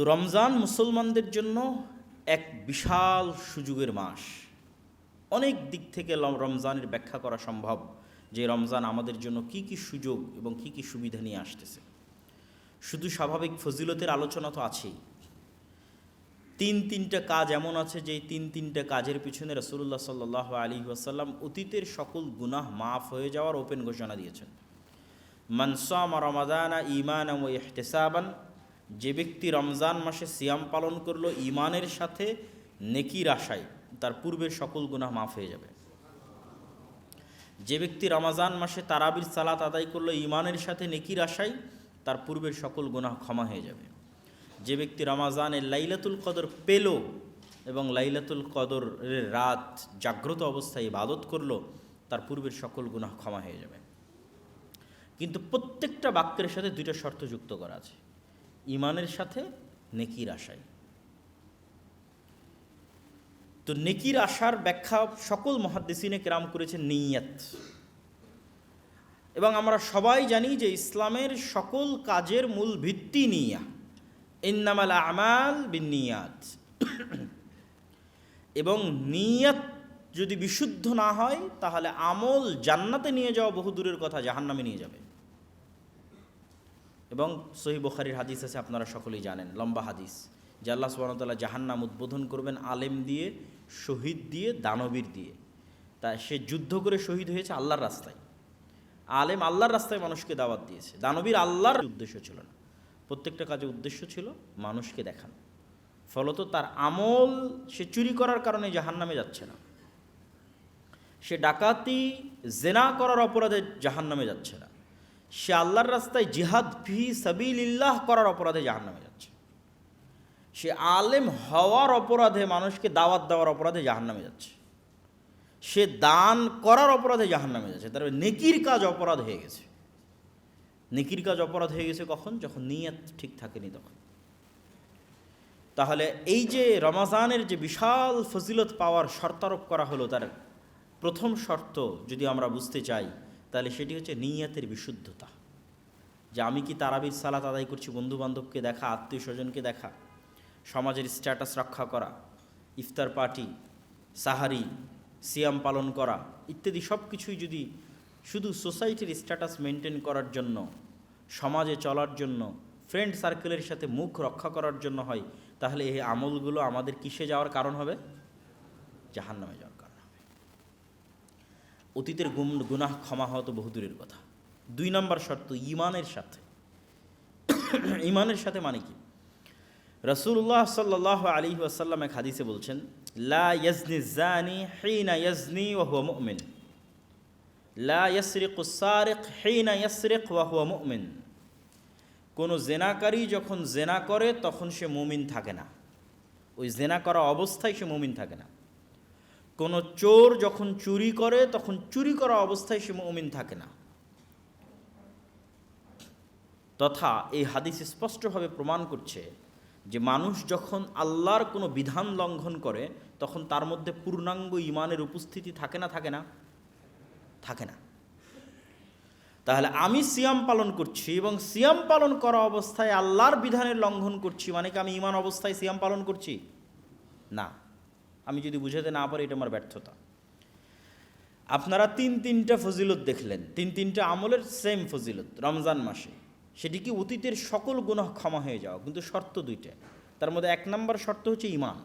তো রমজান মুসলমানদের জন্য এক বিশাল সুযোগের মাস। অনেক দিক থেকে রমজানের ব্যাখ্যা করা সম্ভব যে রমজান আমাদের জন্য কি কি সুযোগ এবং কি কি সুবিধা নিয়ে আসতেছে। শুধু স্বাভাবিক ফজিলতের আলোচনা তো আছেই। তিন তিনটা কাজ এমন আছে যে তিন তিনটা কাজের পিছনে রসুল্লাহ সাল্লাহ আলী ওয়াসাল্লাম অতীতের সকল গুনাহ মাফ হয়ে যাওয়ার ওপেন ঘোষণা দিয়েছেন। মনসাম রমাদানা ইমান ও ইহতেসাবান যে ব্যক্তি রমজান মাসে সিয়াম পালন করল ইমানের সাথে, নেকির আশায়, তার পূর্বের সকল গুনাহ মাফ হয়ে যাবে। যে ব্যক্তি রমাজান মাসে তারাবির সালাত আদায় করল ইমানের সাথে নেকির আশায়, তার পূর্বের সকল গুনাহ ক্ষমা হয়ে যাবে। যে ব্যক্তি রমাজানের লাইলাতুল কদর পেল এবং লাইলাতুল কদরের রাত জাগ্রত অবস্থায় ইবাদত করল, তার পূর্বের সকল গুনাহ ক্ষমা হয়ে যাবে। কিন্তু প্রত্যেকটা বাক্যের সাথে দুইটা শর্ত যুক্ত করা আছে। ইমানের সাথে নেকির আশায়। তো নেকির আশার ব্যাখ্যা সকল মহাদ্দেসিনে কেরাম করেছে নিয়াত। এবং আমরা সবাই জানি যে ইসলামের সকল কাজের মূল ভিত্তি নিয়া। ইন্নামাল আমাল বিনিয়াত এবং নিয়াত যদি বিশুদ্ধ না হয়, তাহলে আমল জান্নাতে নিয়ে যাওয়া বহু দূরের কথা জাহান্নামে নিয়ে যাবে। এবং সহি বুখারির হাদিস আছে, আপনারা সকলেই জানেন, লম্বা হাদিস, যে আল্লাহ সুবাহতাল্লাহ জাহান্নাম উদ্বোধন করবেন আলেম দিয়ে, শহীদ দিয়ে, দানবীর দিয়ে। তা সে যুদ্ধ করে শহীদ হয়েছে আল্লাহর রাস্তায়। আলেম আল্লাহর রাস্তায় মানুষকে দাওয়াত দিয়েছে। দানবীর আল্লাহর উদ্দেশ্য ছিল না। প্রত্যেকটা কাজে উদ্দেশ্য ছিল মানুষকে দেখানো। ফলত তার আমল সে চুরি করার কারণে জাহান্নামে যাচ্ছে না। সে ডাকাতি, জেনা করার অপরাধে জাহান্নামে যাচ্ছে না। সে আল্লাহর রাস্তায় জিহাদ ফি সাবিলিল্লাহ করার অপরাধে জাহান্নামে যাচ্ছে। সে আলেম হওয়ার অপরাধে মানুষকে দাওয়াত দেওয়ার অপরাধে জাহান্নামে যাচ্ছে। সে দান করার অপরাধে জাহান্নামে যাচ্ছে। তার মানে নেকির কাজ অপরাধ হয়ে গেছে। নেকির কাজ অপরাধ হয়ে গেছে কখন? যখন নিয়ত ঠিক থাকেনি তখন। তাহলে এই যে রমাজানের যে বিশাল ফজিলত পাওয়ার শর্তারোপ করা হলো, তার প্রথম শর্ত যদি আমরা বুঝতে চাই তাহলে সেটি হচ্ছে নিয়াতের বিশুদ্ধতা। যে আমি কি তারাবির সালাত আদায় করছি বন্ধু বান্ধবকে দেখা আত্মীয় স্বজনকে দেখা, সমাজের স্ট্যাটাস রক্ষা করা, ইফতার পার্টি, সাহারি, সিয়াম পালন করা ইত্যাদি সব কিছুই যদি শুধু সোসাইটির স্ট্যাটাস মেনটেন করার জন্য, সমাজে চলার জন্য ফ্রেন্ড সার্কেলের সাথে মুখ রক্ষা করার জন্য হয়, তাহলে এই আমলগুলো আমাদের কিসে যাওয়ার কারণ হবে? জাহান্নামে হবে অতীতের গুম, গুনাহ ক্ষমা হওয়া তো বহুদূরের কথা। দুই নম্বর শর্ত, ইমানের সাথে। ইমানের সাথে মানে কি? রসুল্লাহ সাল্লাহ আলী আসাল্লাম এক হাদিসে বলছেন, লা জানি হিনা ইয়াজনি ওয়া হুয়া মুমিন। লা সারিক হিনা ইয়াসরিক ওয়া হুয়া মুমিন। কোনো জেনাকারী যখন জেনা করে, তখন সে মুমিন থাকে না। ওই জেনা করা অবস্থায় সে মুমিন থাকে না। কোনো চোর যখন চুরি করে, তখন চুরি করা অবস্থায় সে মুমিন থাকে না। তথা এই হাদিস স্পষ্টভাবে প্রমাণ করছে যে মানুষ যখন আল্লাহর কোনো বিধান লঙ্ঘন করে, তখন তার মধ্যে পূর্ণাঙ্গ ইমানের উপস্থিতি থাকে না থাকে না? থাকে না। তাহলে আমি সিয়াম পালন করছি এবং সিয়াম পালন করা অবস্থায় আল্লাহর বিধানের লঙ্ঘন করছি মানে কি আমি ইমান অবস্থায় সিয়াম পালন করছি? না। আমি যদি বুঝাতে না পারি, এটা আমার ব্যর্থতা। আপনারা তিন তিনটা ফজিলত দেখলেন। তিন তিনটা আমলের সেম ফজিলত, রমজান মাসে। সেটি কি অতীতের সকল গুনাহ ক্ষমা হয়ে যাওয়া? কিন্তু শর্ত দুইটা। তার মধ্যে এক নম্বর শর্ত হচ্ছে ইমান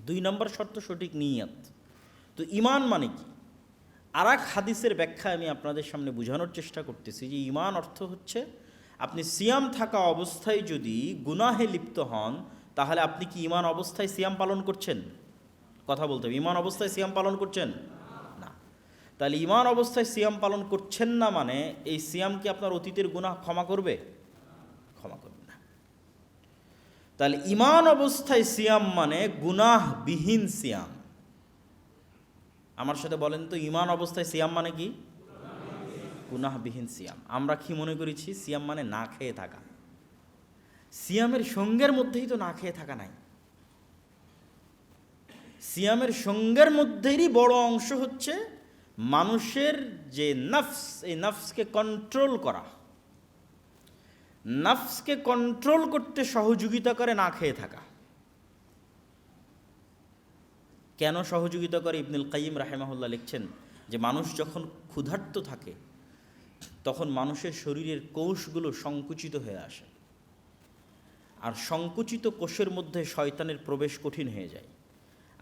দুই নম্বর শর্ত সঠিক নিয়াত। তো ইমান মানে কি? আর এক হাদিসের ব্যাখ্যা আমি আপনাদের সামনে বোঝানোর চেষ্টা করতেছি যে ইমান অর্থ হচ্ছে আপনি সিয়াম থাকা অবস্থায় যদি গুনাহে লিপ্ত হন, তাহলে আপনি কি ইমান অবস্থায় সিয়াম পালন করছেন? কথা বলতে হবে। ইমান অবস্থায় সিয়াম পালন করছেন? না। তাহলে ইমান অবস্থায় সিয়াম পালন করছেন না মানে এই সিয়াম কি আপনার অতীতের গুনাহ ক্ষমা করবে? ক্ষমা করবে না। তাহলে ইমান অবস্থায় সিয়াম মানে গুনাহবিহীন সিয়াম। আমার সাথে বলেন তো, ইমান অবস্থায় সিয়াম মানে কি? গুনাহবিহীন সিয়াম। আমরা কি মনে করেছি? সিয়াম মানে না খেয়ে থাকা। সিয়ামের সঙ্গের মধ্যেই তো না খেয়ে থাকা নাই। সিয়ামের সঙ্গের মধ্যেরই বড় অংশ হচ্ছে মানুষের যে নফস, এই নফসকে কন্ট্রোল করা। নাফসকে কন্ট্রোল করতে সহযোগিতা করে না খেয়ে থাকা। কেন সহযোগিতা করে? ইবনুল কাইম রাহেমাহুল্লাহ লিখছেন যে, মানুষ যখন ক্ষুধার্ত থাকে, তখন মানুষের শরীরের কোষগুলো সংকুচিত হয়ে আসে। আর সংকুচিত কোষের মধ্যে শয়তানের প্রবেশ কঠিন হয়ে যায়।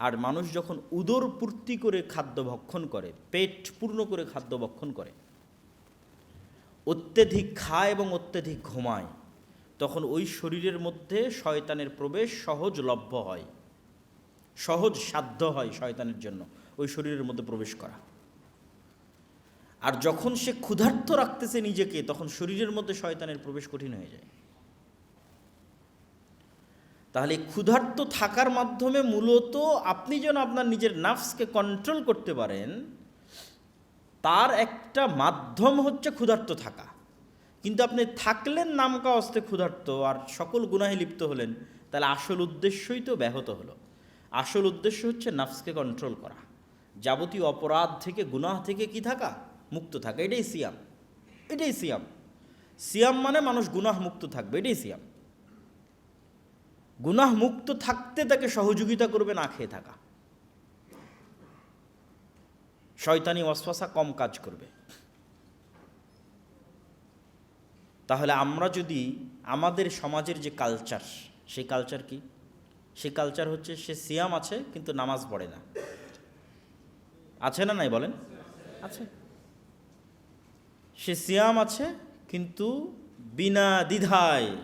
আর মানুষ যখন উদর পূর্তি করে খাদ্য ভক্ষণ করে, পেট পূর্ণ করে খাদ্য ভক্ষণ করে, অত্যধিক খায় এবং অত্যধিক ঘুমায়, তখন ওই শরীরের মধ্যে শয়তানের প্রবেশ সহজলভ্য হয়, সহজ সাধ্য হয় শয়তানের জন্য ওই শরীরের মধ্যে প্রবেশ করা। আর যখন সে ক্ষুধার্ত রাখতেছে নিজেকে, তখন শরীরের মধ্যে শয়তানের প্রবেশ কঠিন হয়ে যায়। তাহলে ক্ষুধার্ত থাকার মাধ্যমে মূলত আপনি যেন আপনার নিজের নাফসকে কন্ট্রোল করতে পারেন, তার একটা মাধ্যম হচ্ছে ক্ষুধার্ত থাকা। কিন্তু আপনি থাকলেন নামকা অস্তে ক্ষুধার্ত আর সকল গুনাহে লিপ্ত হলেন, তাহলে আসল উদ্দেশ্যই তো ব্যাহত হলো। আসল উদ্দেশ্য হচ্ছে নাফসকে কন্ট্রোল করা। যাবতীয় অপরাধ থেকে, গুনাহ থেকে কি থাকা? মুক্ত থাকা। এটাই সিয়াম। এটাই সিয়াম। সিয়াম মানে মানুষ গুনাহ মুক্ত থাকবে। এটাই সিয়াম। গুনাহ মুক্ত থাকতে তাকে সহযোগিতা করবে, না খেয়ে থাকা। শয়তানি ওয়াসওয়াসা কম কাজ করবে। তাহলে আমরা যদি আমাদের সমাজের যে কালচার সেই কালচার কি? সেই কালচার হচ্ছে, সে সিয়াম আছে, কিন্তু নামাজ পড়ে না। আছে না নাই বলেন? আছে। সে সিয়াম আছে, কিন্তু বিনা দ্বিধায়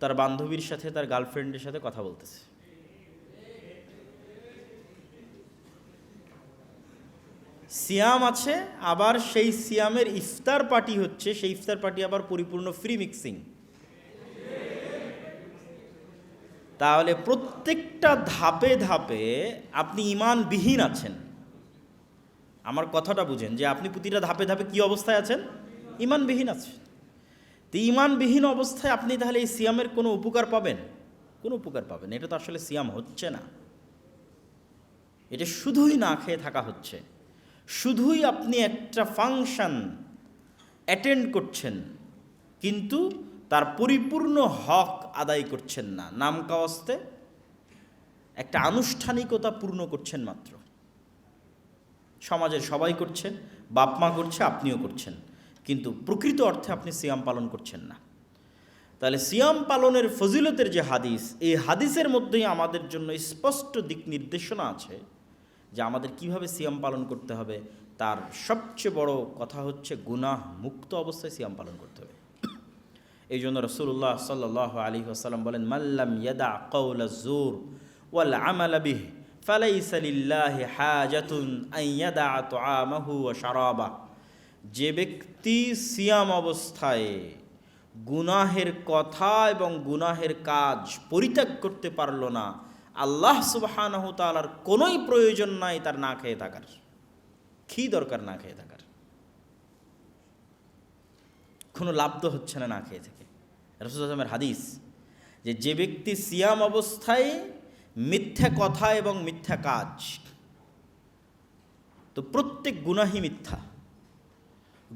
তার বান্ধবীর সাথে, তার গার্লফ্রেন্ডের সাথে কথা বলতেছে। সিয়াম আছে, আবার সেই সিয়ামের ইফতার পার্টি হচ্ছে, সেই ইফতার পার্টি আবার পরিপূর্ণ ফ্রি মিক্সিং তাহলে প্রত্যেকটা ধাপে ধাপে আপনি ইমানবিহীন আছেন। আমার কথাটা বুঝেন যে আপনি প্রতিটা ধাপে ধাপে কি অবস্থায় আছেন? ইমানবিহীন আছেন। তো ইমানবিহীন অবস্থায় আপনি তাহলে এই সিয়ামের কোনো উপকার পাবেন? কোনো উপকার পাবেন এটা তো আসলে সিয়াম হচ্ছে না। এটা শুধুই না খেয়ে থাকা হচ্ছে। শুধুই আপনি একটা ফাংশন অ্যাটেন্ড করছেন, কিন্তু তার পরিপূর্ণ হক আদায় করছেন না। নাম কাওয়াস্তে একটা আনুষ্ঠানিকতা পূর্ণ করছেন মাত্র। সমাজের সবাই করছে, বাপ মা করছে, আপনিও করছেন। কিন্তু প্রকৃত অর্থে আপনি সিয়াম পালন করছেন না। তাহলে সিয়াম পালনের ফজিলতের যে হাদিস, এই হাদিসের মধ্যেই আমাদের জন্য স্পষ্ট দিক নির্দেশনা আছে যে আমাদের কীভাবে সিয়াম পালন করতে হবে। তার সবচেয়ে বড় কথা হচ্ছে গুনাহ মুক্ত অবস্থায় সিয়াম পালন করতে হবে। এই জন্য রসুল্লাহ সাল্লাহ আলী আসাল্লাম বলেন মাল্লাম ইয়াদা কৌল জোর ওয়াল আমাল বিহ, ফালাইসা লিল্লাহি হাজাতুন আন তো তুআমাহু ওয়া শারাবা যে ব্যক্তি সিয়াম অবস্থায় গুনাহের কথা এবং গুনাহের কাজ পরিত্যাগ করতে পারল না, আল্লাহ সুবাহানহ তালার কোনোই প্রয়োজন নাই তার না খেয়ে থাকার। কি দরকার না খেয়ে থাকার? কোনো লাভ তো হচ্ছে না না খেয়ে থেকে। রসুল আসলামের হাদিস যে যে ব্যক্তি সিয়াম অবস্থায় মিথ্যা কথা এবং মিথ্যা কাজ, তো প্রত্যেক গুনাহি মিথ্যা।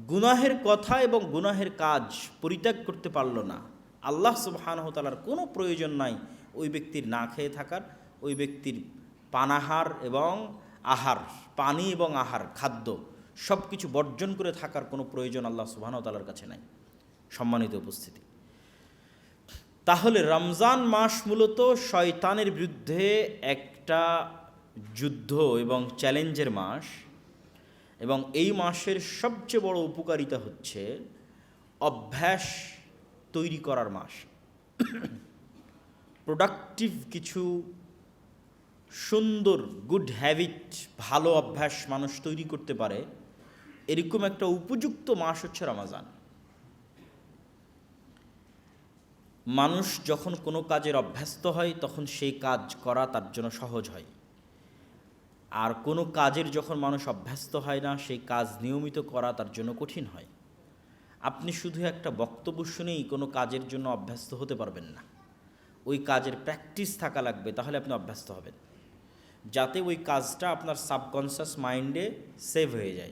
গুনাহের কথা এবং গুনাহের কাজ পরিত্যাগ করতে পারল না। আল্লাহ সুবাহানহতালার কোনো প্রয়োজন নাই ওই ব্যক্তির না খেয়ে থাকার, ওই ব্যক্তির পানাহার এবং আহার, পানি এবং আহার, খাদ্য সব কিছু বর্জন করে থাকার কোনো প্রয়োজন আল্লাহ সুবাহানতালার কাছে নাই। সম্মানিত উপস্থিতি। তাহলে রমজান মাস মূলত শয়তানের বিরুদ্ধে একটা যুদ্ধ এবং চ্যালেঞ্জের মাস। এবং এই মাসের সবচেয়ে বড় উপকারিতা হচ্ছে অভ্যাস তৈরি করার মাস। প্রোডাক্টিভ কিছু সুন্দর গুড হ্যাবিট ভালো অভ্যাস মানুষ তৈরি করতে পারে, এরকম একটা উপযুক্ত মাস হচ্ছে রমাজান। মানুষ যখন কোনো কাজের অভ্যস্ত হয়, তখন সেই কাজ করা তার জন্য সহজ হয়। আর কোনো কাজের যখন মানুষ অভ্যস্ত হয় না, সেই কাজ নিয়মিত করা তার জন্য কঠিন হয়। আপনি শুধু একটা বক্তব্য শুনেই কোনো কাজের জন্য অভ্যস্ত হতে পারবেন না। ওই কাজের প্র্যাকটিস থাকা লাগবে, তাহলে আপনি অভ্যস্ত হবেন। যাতে ওই কাজটা আপনার সাবকনসিয়াস মাইন্ডে সেভ হয়ে যায়।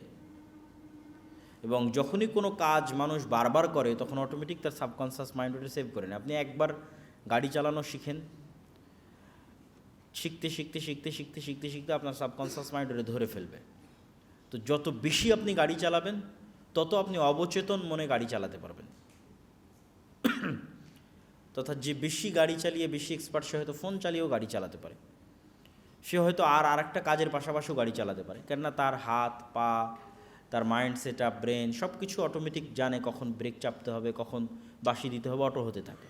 এবং যখনই কোনো কাজ মানুষ বারবার করে, তখন অটোমেটিক তার সাবকনসিয়াস মাইন্ড ওটা সেভ করে নেয়। আপনি একবার গাড়ি চালানো শিখেন শিখতে শিখতে শিখতে শিখতে শিখতে শিখতে আপনার সাবকনসিয়াস মাইন্ড ওটা ধরে ফেলবে। তো যত বেশি আপনি গাড়ি চালাবেন, তত আপনি অবচেতন মনে গাড়ি চালাতে পারবেন। তথা যে বেশি গাড়ি চালিয়ে বেশি এক্সপার্ট সে হয়তো ফোন চালিয়েও গাড়ি চালাতে পারে। সে হয়তো আর আরেকটা কাজের পাশাপাশিও গাড়ি চালাতে পারে। কেননা তার হাত, পা, তার মাইন্ড সেট আপ ব্রেন সব কিছু অটোমেটিক জানে কখন ব্রেক চাপতে হবে, কখন বাসি দিতে হবে অটো হতে থাকে।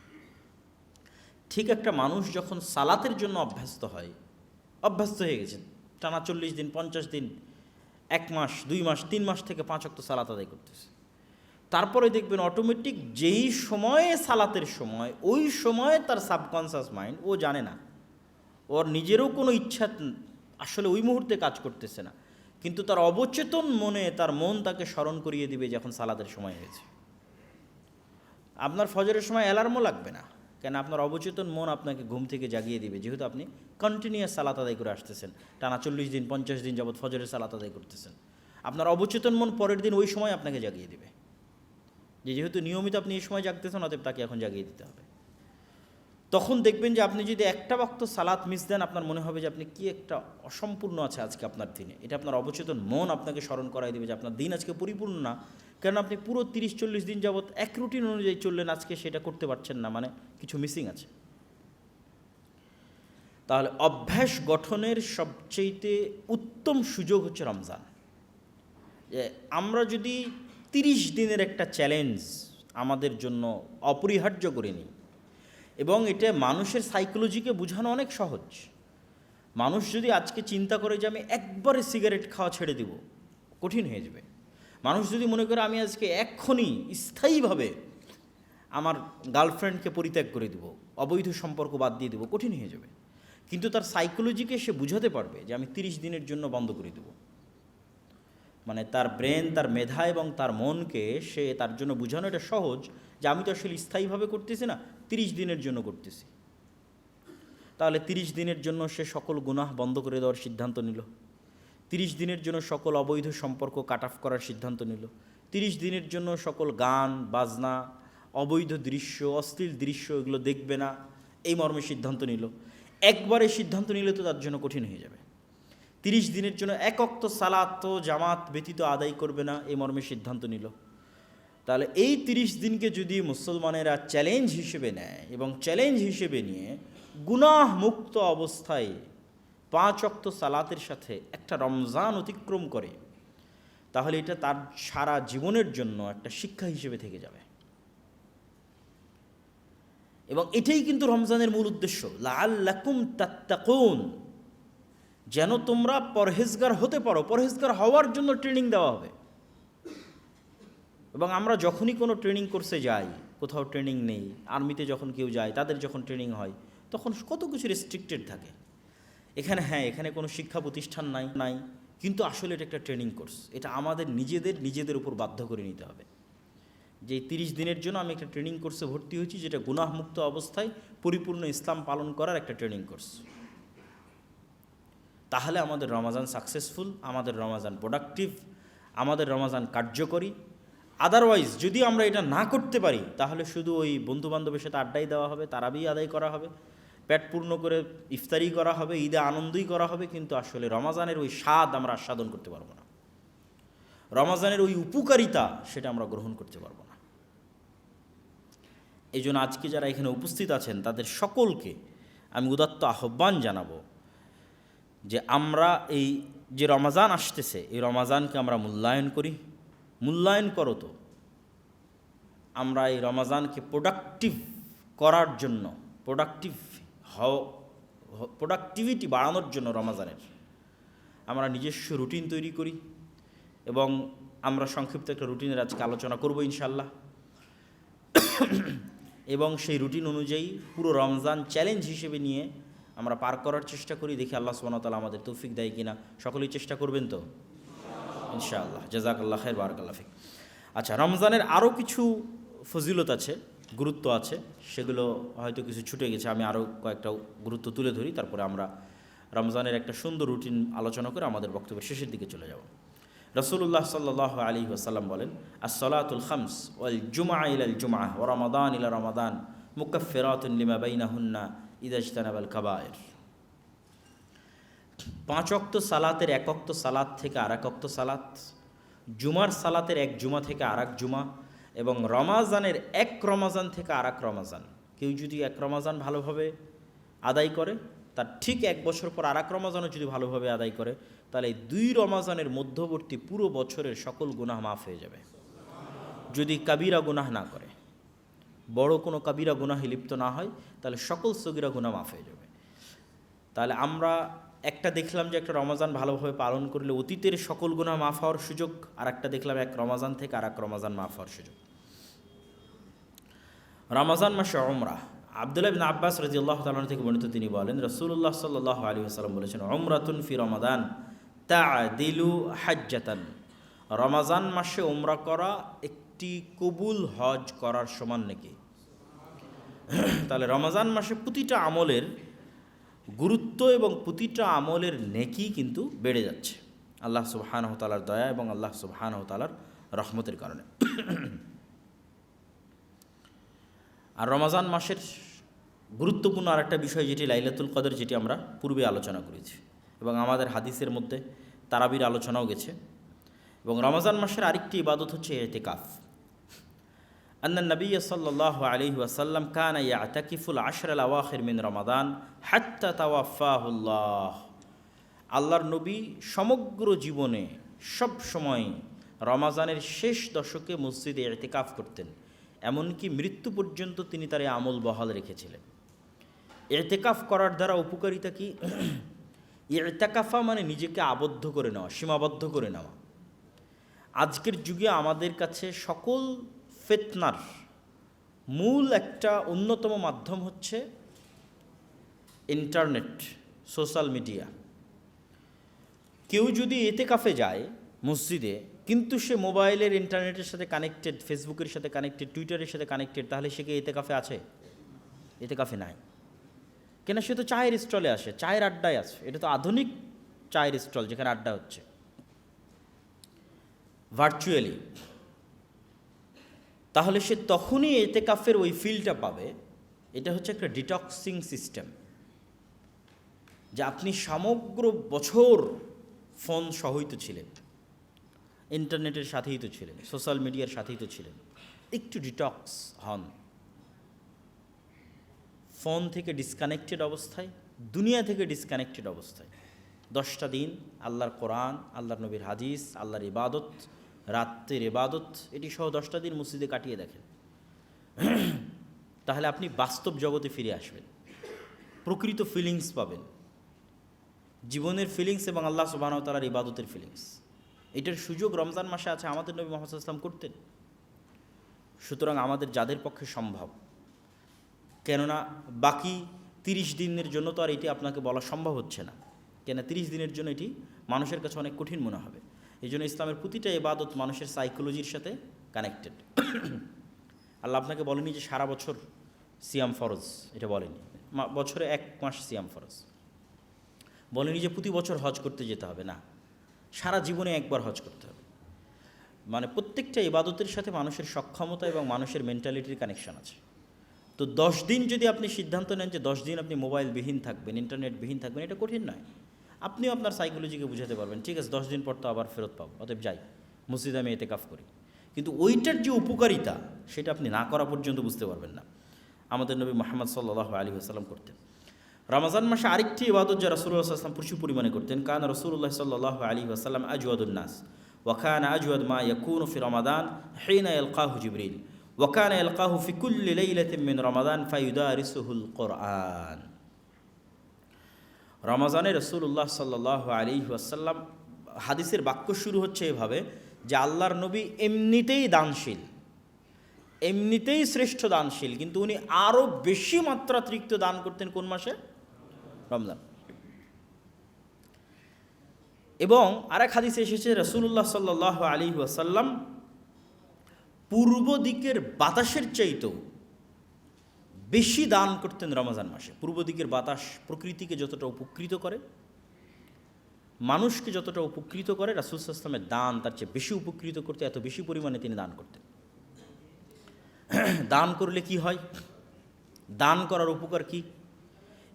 ঠিক একটা মানুষ যখন সালাতের জন্য অভ্যস্ত হয়, অভ্যস্ত হয়ে গেছেন। টানা চল্লিশ দিন, পঞ্চাশ দিন, এক মাস, দুই মাস, তিন মাস থেকে পাঁচ অক্ট সালাত আদায় করতেছে। তারপরে দেখবেন অটোমেটিক যেই সময়ে সালাতের সময়, ওই সময়ে তার সাবকনসিয়াস মাইন্ড ও জানে না। ওর নিজেরও কোনো ইচ্ছা আসলে ওই মুহূর্তে কাজ করতেছে না। কিন্তু তার অবচেতন মনে, তার মন তাকে স্মরণ করিয়ে দিবে যখন সালাতের সময় হয়েছে। আপনার ফজরের সময় অ্যালার্মও লাগবে না। কেন আপনার অবচেতন মন আপনাকে ঘুম থেকে জাগিয়ে দিবে, যেহেতু আপনি কন্টিনিউয়াস সালাত আদায় করে আসতেছেন। টানা চল্লিশ দিন, পঞ্চাশ দিন যাবৎ ফজরের সালাত আদায় করতেছেন। আপনার অবচেতন মন পরের দিন ওই সময় আপনাকে জাগিয়ে দেবে। যে যেহেতু নিয়মিত আপনি এই সময় জাগতেছেন, অতএব তাকে এখন জাগিয়ে দিতে হবে। তখন দেখবেন যে আপনি যদি একটা বক্ত সালাত মিস দেন, আপনার মনে হবে যে আপনি কি একটা অসম্পূর্ণ আছে আজকে আপনার দিনে। এটা আপনার অবচেতন মন আপনাকে স্মরণ করাই দেবে যে আপনার দিন আজকে পরিপূর্ণ না। কারণ আপনি পুরো তিরিশ চল্লিশ দিন যাবৎ এক রুটিন অনুযায়ী চললেন, আজকে সেটা করতে পারছেন না মানে কিছু মিসিং আছে। তাহলে অভ্যাস গঠনের সবচেয়েতে উত্তম সুযোগ হচ্ছে রমজান। যে আমরা যদি তিরিশ দিনের একটা চ্যালেঞ্জ আমাদের জন্য অপরিহার্য করে নিই এবং এটা মানুষের সাইকোলজিকে বোঝানো অনেক সহজ। মানুষ যদি আজকে চিন্তা করে যে আমি একবারে সিগারেট খাওয়া ছেড়ে দিব, কঠিন হয়ে যাবে। মানুষ যদি মনে করে আমি আজকে এক্ষুনি স্থায়ীভাবে আমার গার্লফ্রেন্ডকে পরিত্যাগ করে দেবো, অবৈধ সম্পর্ক বাদ দিয়ে দেবো, কঠিন হয়ে যাবে। কিন্তু তার সাইকোলজিকে সে বুঝাতে পারবে যে আমি তিরিশ দিনের জন্য বন্ধ করে দেবো। মানে তার ব্রেন তার মেধা এবং তার মনকে সে তার জন্য বোঝানো এটা সহজ যে আমি তো আসলে স্থায়ীভাবে করতেছি না তিরিশ দিনের জন্য করতেছি। তাহলে তিরিশ দিনের জন্য সে সকল গুনাহ বন্ধ করে দেওয়ার সিদ্ধান্ত নিল। তিরিশ দিনের জন্য সকল অবৈধ সম্পর্ক কাট অফ করার সিদ্ধান্ত নিল। তিরিশ দিনের জন্য সকল গান, বাজনা, অবৈধ দৃশ্য, অশ্লীল দৃশ্য এগুলো দেখবে না, এই মর্মে সিদ্ধান্ত নিল। একবারে সিদ্ধান্ত নিলে তো তার জন্য কঠিন হয়ে যাবে। তিরিশ দিনের জন্য এক অক্ত সালাত জামাত ব্যতীত আদায় করবে না, এই মর্মে সিদ্ধান্ত নিল। তাহলে এই তিরিশ দিনকে যদি মুসলমানেরা চ্যালেঞ্জ হিসেবে নেয় এবং চ্যালেঞ্জ হিসেবে নিয়ে গুনাহ মুক্ত অবস্থায় পাঁচ অক্ত সালাতের সাথে একটা রমজান অতিক্রম করে, তাহলে এটা তার সারা জীবনের জন্য একটা শিক্ষা হিসেবে থেকে যাবে। এবং এটাই কিন্তু রমজানের মূল উদ্দেশ্য। লাল্লাকুম তাত্তাকুন। যেন তোমরা পরহেজগার হতে পারো, পরহেজগার হওয়ার জন্য ট্রেনিং দেওয়া হবে। এবং আমরা যখনই কোনো ট্রেনিং কোর্সে যাই, কোথাও ট্রেনিং নেই আর্মিতে যখন কেউ যায়, তাদের যখন ট্রেনিং হয়, তখন কত কিছু রেস্ট্রিক্টেড থাকে। এখানে হ্যাঁ এখানে কোনো শিক্ষা প্রতিষ্ঠান নাই নাই, কিন্তু আসলে এটা একটা ট্রেনিং কোর্স এটা আমাদের নিজেদের নিজেদের উপর বাধ্য করে নিতে হবে। যে তিরিশ দিনের জন্য আমি একটা ট্রেনিং কোর্সে ভর্তি হয়েছি, যেটা গুনাহমুক্ত অবস্থায় পরিপূর্ণ ইসলাম পালন করার একটা ট্রেনিং কোর্স তাহলে আমাদের রমাজান সাকসেসফুল আমাদের রমাজান প্রোডাক্টিভ আমাদের রমাজান কার্যকরী আদারওয়াইজ যদি আমরা এটা না করতে পারি, তাহলে শুধু ওই বন্ধু বান্ধবের সাথে আড্ডাই দেওয়া হবে তারাবি আদায় করা হবে। পেট পূর্ণ করে ইফতারি করা হবে, ঈদে আনন্দই করা হবে, কিন্তু আসলে রমাজানের ওই স্বাদ আমরা আস্বাদন করতে পারব না। রমাজানের ওই উপকারিতা সেটা আমরা গ্রহণ করতে পারব না। এই জন্য আজকে যারা এখানে উপস্থিত আছেন, তাদের সকলকে আমি উদাত্ত আহ্বান জানাব যে আমরা এই যে রমাজান আসতেছে, এই রমাজানকে আমরা মূল্যায়ন করি। মূল্যায়ন করো তো। আমরা এই রমাজানকে প্রোডাক্টিভ করার জন্য প্রোডাক্টিভ প্রোডাক্টিভিটি বাড়ানোর জন্য রমাজানের আমরা নিজস্ব রুটিন তৈরি করি এবং আমরা সংক্ষিপ্ত একটা রুটিনের আজকে আলোচনা করব ইনশাল্লাহ এবং সেই রুটিন অনুযায়ী পুরো রমজান চ্যালেঞ্জ হিসেবে নিয়ে আমরা পার করার চেষ্টা করি। দেখি আল্লাহ সুবাহতাল আমাদের তৌফিক দেয় কিনা। সকলেই চেষ্টা করবেন তো? ইনশাআল্লাহ। জাজাকাল্লাহ খের বারাকাল্লাহ ফিক। আচ্ছা রমজানের আরও কিছু ফজিলত আছে, গুরুত্ব আছে, সেগুলো হয়তো কিছু ছুটে গেছে, আমি আরও কয়েকটা গুরুত্ব তুলে ধরি, তারপরে আমরা রমজানের একটা সুন্দর রুটিন আলোচনা করে আমাদের বক্তব্যের শেষের দিকে চলে যাব। রসুল্লাহ সাল্লাহ আলী ওসাল্লাম বলেন আসলাতুল খামস ওয়াল জুমা ইলাল জুমা ও রমাদান ইলা রমাদান মুকফিরাতুন লিমা বাইনাহুন্না ইদাজতানাবাল কাবায়ের পাঁচ অক্ত সালাতের এক অক্ত সালাত থেকে আর এক অক্ত সালাত, জুমার সালাতের এক জুমা থেকে আর এক জুমা এবং রমাজানের এক রমাজান থেকে আর এক রমাজান। কেউ যদি এক রমাজান ভালোভাবে আদায় করে, তার ঠিক এক বছর পর আর এক রমাজানও যদি ভালোভাবে আদায় করে, তাহলে এই দুই রমাজানের মধ্যবর্তী পুরো বছরের সকল গুনাহ মাফ হয়ে যাবে। যদি কাবিরা গুনাহ না করে, বড় কোনো কাবিরা গুনাহে লিপ্ত না হয়, তাহলে সকল সগিরা গুনাহ মাফ হয়ে যাবে। তাহলে আমরা একটা দেখলাম যে একটা রমাজান ভালোভাবে পালন করলে অতীতের সকল গুণা মাফ হওয়ার সুযোগ আর একটা দেখলাম এক রমাজান থেকে আর এক রমাজান মাফ হওয়ার সুযোগ। রমাজান মাসে অমরা আবদুল্লাহ বিন আব্বাস রাজি আল্লাহ তালন থেকে বর্ণিত তিনি বলেন রসুল্লাহ সাল্লাহ আলী আসালাম বলেছেন অমরাতুন ফি রমাদান তা দিলু হাজ্জাতান। রমাজান মাসে ওমরা করা একটি কবুল হজ করার সমান নাকি? তাহলে রমাজান মাসে প্রতিটা আমলের গুরুত্ব এবং প্রতিটা আমলের নেকি কিন্তু বেড়ে যাচ্ছে। আল্লাহ সুবহান তালার দয়া এবং আল্লাহ সুবহান তালার রহমতের কারণে। আর রমাজান মাসের গুরুত্বপূর্ণ আরেকটা বিষয় যেটি লাইলাতুল কদর, যেটি আমরা পূর্বে আলোচনা করেছি এবং আমাদের হাদিসের মধ্যে তারাবির আলোচনাও গেছে। এবং রমাজান মাসের আরেকটি ইবাদত হচ্ছে এতে এতেকাফ। أن النبي صلى الله عليه وسلم كان يعتكف العشر الأواخر من رمضان حتى توفاه الله আল্লাহর নবী সমগ্র জীবনে সব সময় রমাজানের শেষ দশকে মসজিদে এতেকাফ করতেন এমনকি মৃত্যু পর্যন্ত তিনি তার এই আমল বহাল রেখেছিলেন এতেকাফ করার দ্বারা উপকারিতা কি এতেকাফা মানে নিজেকে আবদ্ধ করে নেওয়া সীমাবদ্ধ করে নেওয়া আজকের যুগে আমাদের কাছে সকল ফেতনার মূল একটা অন্যতম মাধ্যম হচ্ছে ইন্টারনেট, সোশ্যাল মিডিয়া। কেউ যদি এতে কাফে যায় মসজিদে, কিন্তু সে মোবাইলের, ইন্টারনেটের সাথে কানেক্টেড ফেসবুকের সাথে কানেক্টেড টুইটারের সাথে কানেক্টেড তাহলে সে কি এতে কাফে আছে? এতে কাফে নাই। কেন? সে তো চায়ের স্টলে আসে, চায়ের আড্ডায় আছে। এটা তো আধুনিক চায়ের স্টল যেখানে আড্ডা হচ্ছে। ভার্চুয়ালি তাহলে সে তখনই এতে কাফের ওই ফিলটা পাবে। এটা হচ্ছে একটা ডিটক্সিং সিস্টেম যে আপনি সমগ্র বছর ফোন সহই তো ছিলেন, ইন্টারনেটের সাথেই তো ছিলেন, সোশ্যাল মিডিয়ার সাথেই তো ছিলেন। একটু ডিটক্স হন। ফোন থেকে ডিসকানেক্টেড অবস্থায়, দুনিয়া থেকে ডিসকানেক্টেড অবস্থায়। দশটা দিন, আল্লাহর কোরআন, আল্লাহর নবীর হাদিস, আল্লাহর ইবাদত রাত্রের এবাদত এটি সহ দশটা দিন মসজিদে কাটিয়ে দেখেন। তাহলে আপনি বাস্তব জগতে ফিরে আসবেন। প্রকৃত ফিলিংস পাবেন। জীবনের ফিলিংস এবং আল্লাহ সুবাহতালার ইবাদতের ফিলিংস এটার সুযোগ রমজান মাসে আছে, আমাদের নবী মোহাম্মদ ইসলাম করতেন। সুতরাং আমাদের যাদের পক্ষে সম্ভব। কেননা বাকি তিরিশ দিনের জন্য তো আর এটি আপনাকে বলা সম্ভব হচ্ছে না। কেন তিরিশ দিনের জন্য এটি মানুষের কাছে অনেক কঠিন মনে হবে। এই জন্য ইসলামের প্রতিটা ইবাদত মানুষের সাইকোলজির সাথে কানেক্টেড আল্লাহ আপনাকে বলেনি যে সারা বছর সিয়াম ফরজ, এটা বলেনি। বছরে এক মাস সিয়াম ফরজ। বলেনি যে প্রতি বছর হজ করতে যেতে হবে, না। সারা জীবনে একবার হজ করতে হবে। মানে প্রত্যেকটা ইবাদতের সাথে মানুষের সক্ষমতা এবং মানুষের মেন্টালিটির কানেকশন আছে। তো দশ দিন যদি আপনি সিদ্ধান্ত নেন যে দশ দিন আপনি মোবাইলবিহীন থাকবেন ইন্টারনেটবিহীন থাকবেন, এটা কঠিন নয়। আপনিও আপনার সাইকোলজিকে বুঝাতে পারবেন। ঠিক আছে, দশ দিন পর তো আবার ফেরত পাবো। অতএব যাই, মসজিদে আমি এতে কাফ করি। কিন্তু ওইটার যে উপকারিতা, সেটা আপনি না করা পর্যন্ত বুঝতে পারবেন না। আমাদের নবী মোহাম্মদ সাল্লাহ আলী আসাল্লাম করতেন। রমাজান মাসে আরেকটি ইবাদত যা রসুল্লাহ আসলাম প্রচুর পরিমাণে করতেন, কান রসুল্লাহ সাল্লাহ আলী আসাল্লাম আজওয়াদুল্নাস ওয়াখান আজওয়াদ মা ইয়াকুন ফি রমাদান হেনা এলকাহু জিবরিল ওয়াকান এলকাহু ফি কুল্লি লাইলাতিন মিন রমাদান ফায়ুদারিসুহুল কোরআন রমাজানে রসুল্লাহ সাল্লাহ আলী আসাল্লাম হাদিসের বাক্য শুরু হচ্ছে এভাবে যে আল্লাহর নবী এমনিতেই দানশীল, এমনিতেই শ্রেষ্ঠ দানশীল, কিন্তু উনি আরও বেশি মাত্রাতিরিক্ত দান করতেন কোন মাসে? রমজান। এবং আরেক হাদিসে এসেছে রসুল্লাহ সাল্লাহ আলী আসাল্লাম পূর্ব দিকের বাতাসের চাইতেও বেশি দান করতেন রমজান মাসে। পূর্ব দিকের বাতাস প্রকৃতিকে যতটা উপকৃত করে, মানুষকে যতটা উপকৃত করে, রাসুল ইসলামের দান তার চেয়ে বেশি উপকৃত করতে এত বেশি পরিমাণে তিনি দান করতেন। দান করলে কি হয়? দান করার উপকার কি?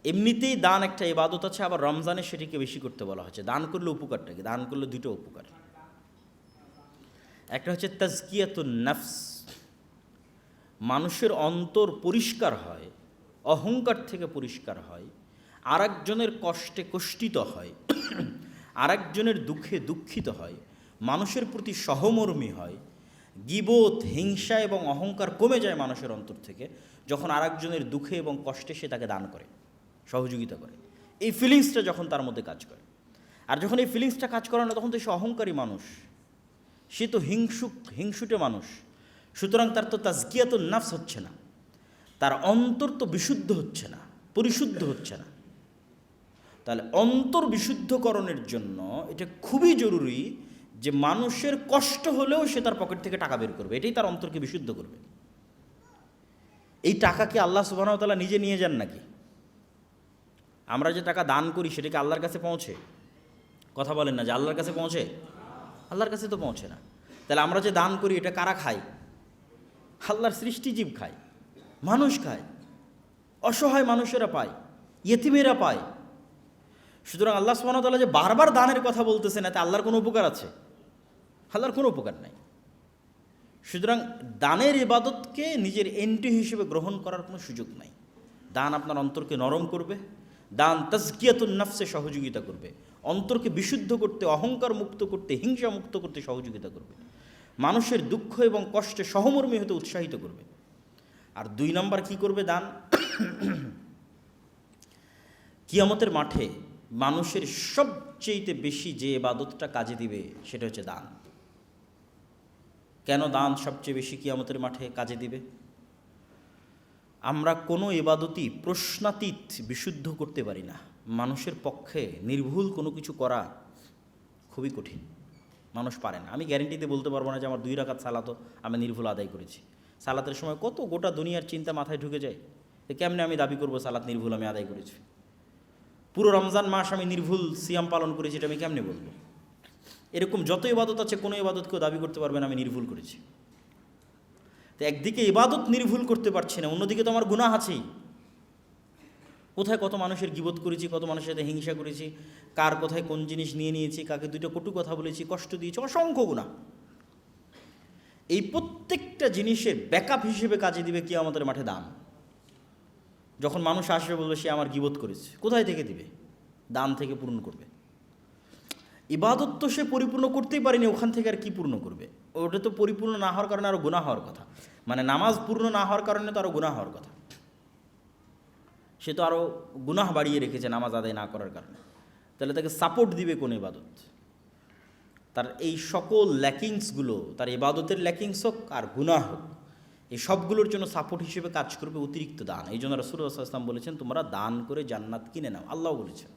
এমনিতেই দান একটা ইবাদত আছে, আবার রমজানে সেটিকে বেশি করতে বলা হচ্ছে। দান করলে উপকারটা কি? দান করলে দুটো উপকার। একটা হচ্ছে তাজকিয়াতুন নাফস। মানুষের অন্তর পরিষ্কার হয়, অহংকার থেকে পরিষ্কার হয়, আরেকজনের কষ্টে কষ্টিত হয়, আরেকজনের দুঃখে দুঃখিত হয়, মানুষের প্রতি সহমর্মী হয় গিবোধ হিংসা এবং অহংকার কমে যায় মানুষের অন্তর থেকে যখন আরেকজনের দুঃখে এবং কষ্টে সে তাকে দান করে, সহযোগিতা করে। এই ফিলিংসটা যখন তার মধ্যে কাজ করে। আর যখন এই ফিলিংসটা কাজ করে না, তখন তো সে অহংকারী মানুষ। সে তো হিংসুক, হিংসুটে মানুষ। সুতরাং তার তো তাজকিয়াত নাফস হচ্ছে না। তার অন্তর তো বিশুদ্ধ হচ্ছে না, পরিশুদ্ধ হচ্ছে না। তাহলে অন্তর বিশুদ্ধকরণের জন্য এটা খুবই জরুরি যে মানুষের কষ্ট হলেও সে তার পকেট থেকে টাকা বের করবে। এটাই তার অন্তরকে বিশুদ্ধ করবে। এই টাকা কি আল্লাহ সুবাহতাল্লাহ নিজে নিয়ে যান নাকি? আমরা যে টাকা দান করি, সেটা কি আল্লাহর কাছে পৌঁছে? কথা বলেন না যে আল্লাহর কাছে পৌঁছে? আল্লাহর কাছে তো পৌঁছে না। তাহলে আমরা যে দান করি, এটা কারা খায়? আল্লাহর সৃষ্টিজীব খায়, মানুষ খায়, অসহায় মানুষেরা পায়, ইয়েতিমেরা পায়। সুতরাং আল্লাহ সুবাহতাল্লাহ যে বারবার দানের কথা বলতেছেন, এতে আল্লাহর কোনো উপকার আছে? আল্লাহর কোনো উপকার নাই। সুতরাং দানের ইবাদতকে নিজের এন্ট্রি হিসেবে গ্রহণ করার কোনো সুযোগ নাই। দান আপনার অন্তরকে নরম করবে, দান তাজকিয়াতুন নাফসে সহযোগিতা করবে। অন্তরকে বিশুদ্ধ করতে, অহংকার মুক্ত করতে, হিংসা মুক্ত করতে সহযোগিতা করবে। মানুষের দুঃখ এবং কষ্টে সহমর্মী হতে উৎসাহিত করবে। আর দুই নম্বর কি করবে দান? কিয়ামতের মাঠে মানুষের সবচেয়েতে বেশি যে এবাদতটা কাজে দিবে, সেটা হচ্ছে দান। কেন দান সবচেয়ে বেশি কিয়ামতের মাঠে কাজে দিবে? আমরা কোনো এবাদতই প্রশ্নাতীত বিশুদ্ধ করতে পারি না। মানুষের পক্ষে নির্ভুল কোনো কিছু করা খুবই কঠিন। মানুষ পারে না। আমি গ্যারেন্টিতে বলতে পারব না যে আমার দুই রাখাত সালাতো আমি নির্ভুল আদায় করেছি। সালাতের সময় কত গোটা দুনিয়ার চিন্তা মাথায় ঢুকে যায় যে কেমনে আমি দাবি করব সালাত নির্ভুল আমি আদায় করেছি? পুরো রমজান মাস আমি নির্ভুল সিয়াম পালন করেছি এটা আমি কেমনে বলব? এরকম যত ইবাদত আছে কোনো ইবাদত কেউ দাবি করতে পারবে না, আমি নির্ভুল করেছি। তো একদিকে ইবাদত নির্ভুল করতে পারছি না, অন্যদিকে তো আমার গুনাহ আছেই। কোথায় কত মানুষের গিবোধ করেছি, কত মানুষের সাথে হিংসা করেছি, কার কোথায় কোন জিনিস নিয়ে নিয়েছি, কাকে দুটো কটু কথা বলেছি, কষ্ট দিয়েছি, অসংখ্য গুণা। এই প্রত্যেকটা জিনিসের ব্যাকআপ হিসেবে কাজে দিবে কি আমাদের মাঠে দান। যখন মানুষ আসবে বলবে, সে আমার গিবোধ করেছে। কোথায় থেকে দিবে? দান থেকে পূরণ করবে। ইবাদত তো সে পরিপূর্ণ করতেই পারেনি, ওখান থেকে আর কি পূর্ণ করবে? ওটা তো পরিপূর্ণ না হওয়ার কারণে আরও গুণা হওয়ার কথা। মানে নামাজ পূর্ণ না হওয়ার কারণে তো আরও গুণা হওয়ার কথা। সে তো আরও গুনাহ বাড়িয়ে রেখেছে নামাজ আদায় না করার কারণে। তাহলে তাকে সাপোর্ট দিবে কোন ইবাদত? তার এই সকল ল্যাকিংসগুলো তার ইবাদতের ল্যাকিংস হোক আর গুনাহ হোক, এই সবগুলোর জন্য সাপোর্ট হিসেবে কাজ করবে অতিরিক্ত দান। এই জন্য রাসুলাম বলেছেন, তোমরা দান করে জান্নাত কিনে নাও। আল্লাহ বলেছেন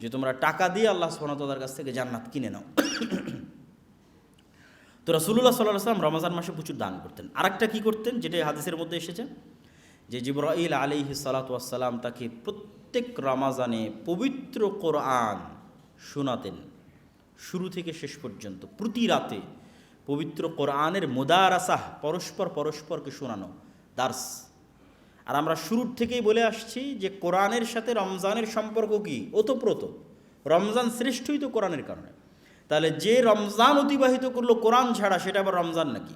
যে, তোমরা টাকা দিয়ে আল্লাহ সোনাতার কাছ থেকে জান্নাত কিনে নাও। তো রাসুল্লাহ সাল্লাহ সাল্লাম রমজান মাসে প্রচুর দান করতেন। আরেকটা কী করতেন, যেটা হাদিসের মধ্যে এসেছে? যে জিব্রাইল আলিহি সালাতাম তাকে প্রত্যেক রমাজানে পবিত্র কোরআন শোনাতেন। শুরু থেকে শেষ পর্যন্ত, প্রতি রাতে পবিত্র কোরআনের মোদারাসাহ পরস্পর পরস্পরকে শোনানো, দার্স। আর আমরা শুরুর থেকেই বলে আসছি যে কোরআনের সাথে রমজানের সম্পর্ক কি? ওতপ্রোত। রমজান শ্রেষ্ঠই তো কোরআনের কারণে। তাহলে যে রমজান অতিবাহিত করল কোরআন ছাড়া, সেটা আবার রমজান নাকি?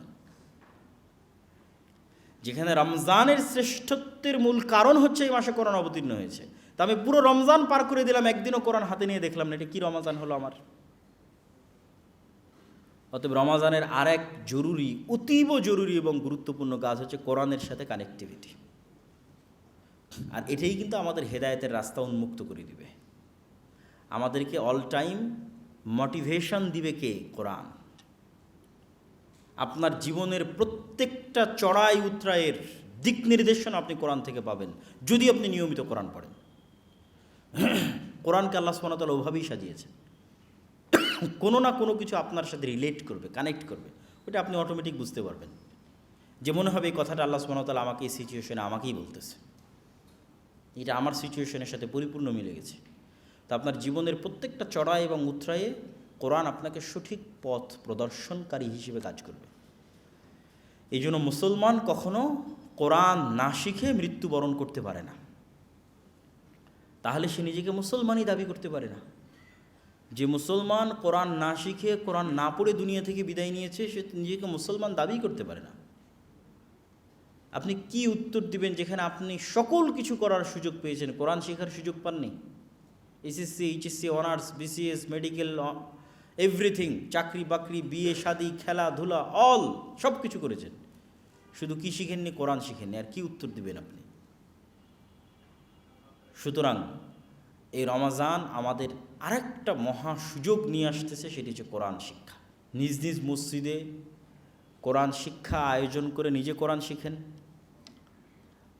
যেখানে রমজানের শ্রেষ্ঠত্বের মূল কারণ হচ্ছে এই মাসে কোরআন অবতীর্ণ হয়েছে। তা আমি পুরো রমজান পার করে দিলাম, একদিনও কোরআন হাতে নিয়ে দেখলাম না, এটা কী রমজান হলো আমার? অতএব রমাজানের আর এক জরুরি, অতীব জরুরি এবং গুরুত্বপূর্ণ কাজ হচ্ছে কোরআনের সাথে কানেক্টিভিটি আর এটাই কিন্তু আমাদের হেদায়েতের রাস্তা উন্মুক্ত করে দিবে। আমাদেরকে অল টাইম মোটিভেশন দিবে কে? কোরআন। আপনার জীবনের প্রত্যেকটা চড়াই উত্রায়ের দিক নির্দেশনা আপনি কোরআন থেকে পাবেন, যদি আপনি নিয়মিত কোরআন পড়েন। কোরআনকে আল্লাহ সোনাতাল ওভাবেই সাজিয়েছেন। কোনো না কোনো কিছু আপনার সাথে রিলেট করবে কানেক্ট করবে ওটা আপনি অটোমেটিক বুঝতে পারবেন। যে মনে হবে এই কথাটা আল্লাহ সোনাতাল আমাকে এই সিচুয়েশনে আমাকেই বলতেছে। এটা আমার সিচুয়েশনের সাথে পরিপূর্ণ মিলে গেছে। তা আপনার জীবনের প্রত্যেকটা চড়াই এবং উতরায়ে কোরআন আপনাকে সঠিক পথ প্রদর্শনকারী হিসেবে কাজ করবে। এই জন্য মুসলমান কখনো কোরআন না শিখে মৃত্যুবরণ করতে পারে না। তাহলে সে নিজেকে মুসলমানই দাবি করতে পারে না। যে মুসলমান কোরআন না শিখে, কোরআন না পড়ে দুনিয়া থেকে বিদায় নিয়েছে, সে নিজেকে মুসলমান দাবি করতে পারে না। আপনি কি উত্তর দিবেন যেখানে আপনি সকল কিছু করার সুযোগ পেয়েছেন? কোরআন শেখার সুযোগ পাননি? SSC, HSC, honours, BCS, medical, everything চাকরি বাকরি বিয়ে, শাদি, খেলাধুলা, অল সব কিছু করেছেন। শুধু কি শিখেননি? কোরআন শিখেননি। আর কি উত্তর দিবেন আপনি? সুতরাং এই রমাজান আমাদের আরেকটা মহা সুযোগ নিয়ে আসতেছে, সেটি হচ্ছে কোরআন শিক্ষা। নিজ নিজ মসজিদে কোরআন শিক্ষা আয়োজন করে নিজে কোরআন শিখেন।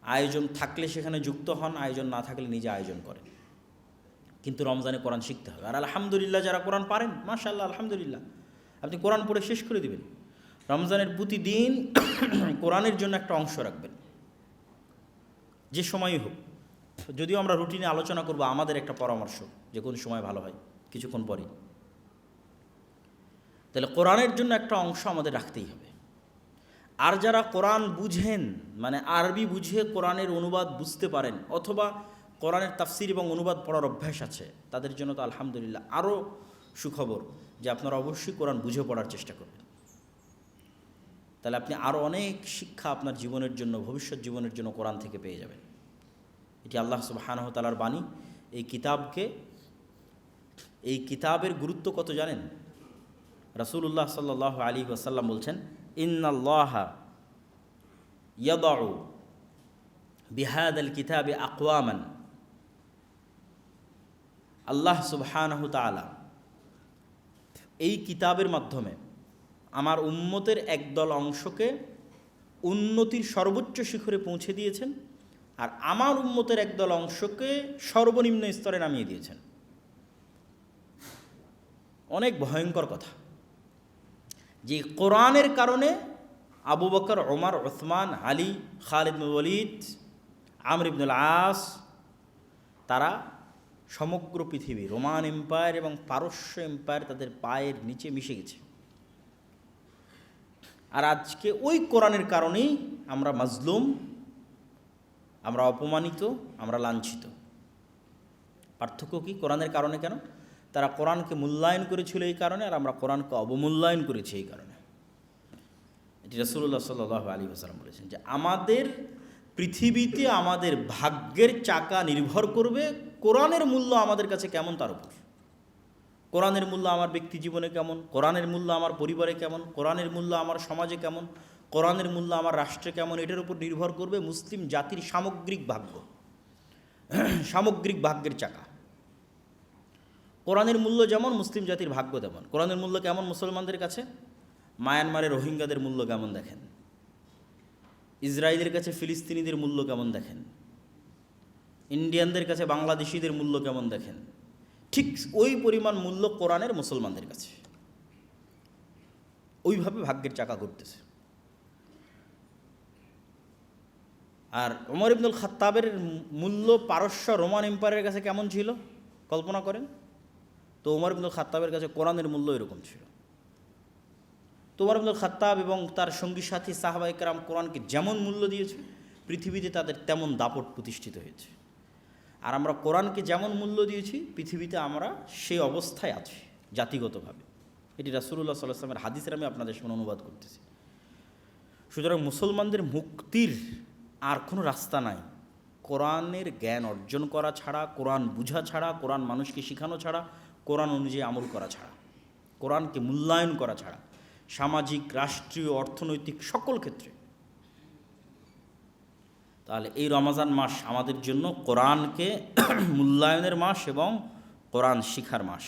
আয়োজন থাকলে সেখানে যুক্ত হন, আয়োজন না থাকলে নিজে আয়োজন করেন। কিন্তু রমজানে কোরআন শিখতে হবে। আর আলহামদুলিল্লাহ যারা কোরআন পারেন মাশাল্লাহ আলহামদুলিল্লাহ। আপনি কোরআন পড়ে শেষ করে দিবেন। রমজানের প্রতিদিন কোরআনের জন্য একটা অংশ রাখবেন। যে সময়ই হোক। যদিও আমরা রুটিনে আলোচনা করব, আমাদের একটা পরামর্শ যে কোন সময় ভালো হয়, কিছুক্ষণ পরেই। তাহলে কোরআনের জন্য একটা অংশ আমাদের রাখতেই হবে। আর যারা কোরআন বুঝেন মানে আরবি বুঝে কোরআনের অনুবাদ বুঝতে পারেন, অথবা কোরআনের তাফসির এবং অনুবাদ পড়ার অভ্যাস আছে, তাদের জন্য তো আলহামদুলিল্লাহ আরও সুখবর যে আপনারা অবশ্যই কোরআন বুঝে পড়ার চেষ্টা করবেন। তাহলে আপনি আরও অনেক শিক্ষা আপনার জীবনের জন্য, ভবিষ্যৎ জীবনের জন্য কোরআন থেকে পেয়ে যাবেন। এটি আল্লাহ সুবাহানহ তালার বাণী। এই কিতাবকে, এই কিতাবের গুরুত্ব কত জানেন? রাসূলুল্লাহ সাল্লাহ আলী ওয়াসাল্লাম বলছেন, ইন্নাল্লাহ বিহাদ আল কিতাবে আকওয়ামান। আল্লাহ সুবহানাহু তাআলা এই কিতাবের মাধ্যমে আমার উম্মতের একদল অংশকে উন্নতির সর্বোচ্চ শিখরে পৌঁছে দিয়েছেন আর আমার উম্মতের একদল অংশকে সর্বনিম্ন স্তরে নামিয়ে দিয়েছেন। অনেক ভয়ঙ্কর কথা। যে কোরআনের কারণে আবু বকর ওমর ওসমান আলী, খালিদ ওয়ালিদ, আমর ইবনুল আস তারা সমগ্র পৃথিবী, রোমান এম্পায়ার এবং পারস্য এম্পায়ার তাদের পায়ের নিচে মিশে গেছে। আর আজকে ওই কোরআনের কারণেই আমরা মাজলুম, আমরা অপমানিত, আমরা লাঞ্ছিত। পার্থক্য কি কোরআনের কারণে কেন? তারা কোরআনকে মূল্যায়ন করেছিল এই কারণে আর আমরা কোরআনকে অবমূল্যায়ন করেছি এই কারণে। এটি রসুল্লাহ সাল্লাহ আলী হাসালাম বলেছেন যে আমাদের পৃথিবীতে আমাদের ভাগ্যের চাকা নির্ভর করবে কোরআনের মূল্য আমাদের কাছে কেমন তার উপর। কোরআনের মূল্য আমার ব্যক্তি জীবনে কেমন? কোরআনের মূল্য আমার পরিবারে কেমন? কোরআনের মূল্য আমার সমাজে কেমন? কোরআনের মূল্য আমার রাষ্ট্রে কেমন? এটার উপর নির্ভর করবে মুসলিম জাতির সামগ্রিক ভাগ্য। সামগ্রিক ভাগ্যের চাকা। কোরআনের মূল্য যেমন, মুসলিম জাতির ভাগ্য তেমন। কোরআনের মূল্য কেমন মুসলমানদের কাছে? মায়ানমারে রোহিঙ্গাদের মূল্য কেমন দেখেন? ইসরায়েলের কাছে ফিলিস্তিনিদের মূল্য কেমন দেখেন? ইন্ডিয়ানদের কাছে বাংলাদেশিদের মূল্য কেমন দেখেন? ঠিক ওই পরিমাণ মূল্য কোরআনের মুসলমানদের কাছে। ওইভাবে ভাগ্যের চাকা ঘুরতেছে। আর ওমর ইবনুল খাত্তাবের মূল্য পারস্য রোমান এম্পায়ারের কাছে কেমন ছিল? কল্পনা করেন? তো ওমর ইবনুল খাত্তাবের কাছে কোরআনের মূল্য এরকম ছিল। তো ওমর ইবনুল খাত্তাব এবং তার সঙ্গী সাথী সাহাবাইকরাম কোরআনকে যেমন মূল্য দিয়েছে, পৃথিবীতে তাদের তেমন দাপট প্রতিষ্ঠিত হয়েছে। আর আমরা কোরআনকে যেমন মূল্য দিয়েছি, পৃথিবীতে আমরা সেই অবস্থায় আছি, জাতিগতভাবে। এটি রাসুল্লাহ সাল্লাহ আসলামের হাদিসের আমি আপনাদের সামনে অনুবাদ করতেছি। সুতরাং মুসলমানদের মুক্তির আর কোনো রাস্তা নাই। কোরআনের জ্ঞান অর্জন করা ছাড়া, কোরআন বুঝা ছাড়া, কোরআন মানুষকে শেখানো ছাড়া, কোরআন অনুযায়ী আমল করা ছাড়া, কোরআনকে মূল্যায়ন করা ছাড়া, সামাজিক, রাষ্ট্রীয়, অর্থনৈতিক সকল ক্ষেত্রে তাহলে এই রমাজান মাস আমাদের জন্য কোরআনকে মূল্যায়নের মাস এবং কোরআন শিখার মাস।